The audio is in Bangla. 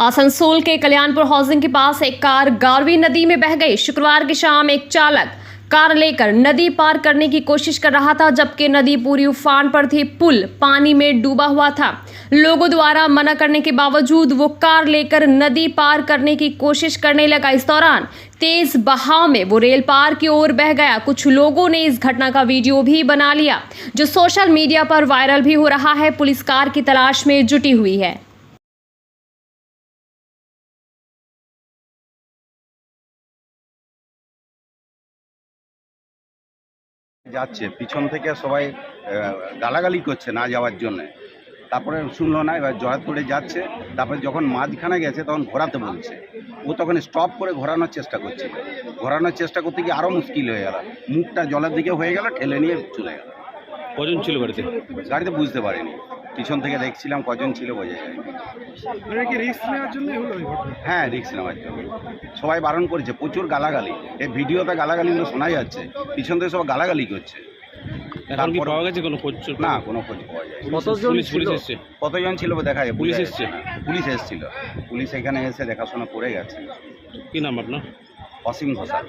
आसनसोल के कल्याणपुर हाउसिंग के पास एक कार गारवी नदी में बह गई। शुक्रवार की शाम एक चालक कार लेकर नदी पार करने की कोशिश कर रहा था, जबकि नदी पूरी उफान पर थी। पुल पानी में डूबा हुआ था। लोगों द्वारा मना करने के बावजूद वो कार लेकर नदी पार करने की कोशिश करने लगा। इस दौरान तेज बहाव में वो रेल पार की ओर बह गया। कुछ लोगों ने इस घटना का वीडियो भी बना लिया, जो सोशल मीडिया पर वायरल भी हो रहा है। पुलिस कार की तलाश में जुटी हुई है। যাচ্ছে পিছন থেকে সবাই গালাগালি করছে না যাওয়ার জন্যে। তারপরে শুনলো না এবার জয়পুরে যাচ্ছে তারপরে যখন মাঝখানে গেছে তখন ঘোরাতে বলছে। ও তখন স্টপ করে ঘোরানোর চেষ্টা করছে। ঘোরানোর চেষ্টা করতে গিয়ে আরও মুশকিল হয়ে গেল। মুখটা জলের দিকে হয়ে গেল ঠেলে নিয়ে চলে গেল। কজন ছিল বাড়িতে? গাড়িতে বুঝতে পারিনি। পিছন থেকে দেখছিলাম কজন ছিল বোঝা এই ঘটনা? হ্যাঁ রিক্স নেওয়ার জন্য। সবাই বারণ করেছে প্রচুর গালাগালি। এই ভিডিওতে গালাগালিগুলো শোনা যাচ্ছে পিছন থেকে সব গালাগালি করছে। এখন কি পাওয়া গেছে কোনো খোঁজ না কোনো খোঁজ পাওয়া যায় কতজন পুলিশ পুলিশ এসছে। কতজন ছিল দেখা যায় পুলিশ এসছে? পুলিশ এসেছিল। পুলিশ এখানে এসে দেখাশোনা করে গেছে। কি নাম আপনার? অসীম ঘোষাল।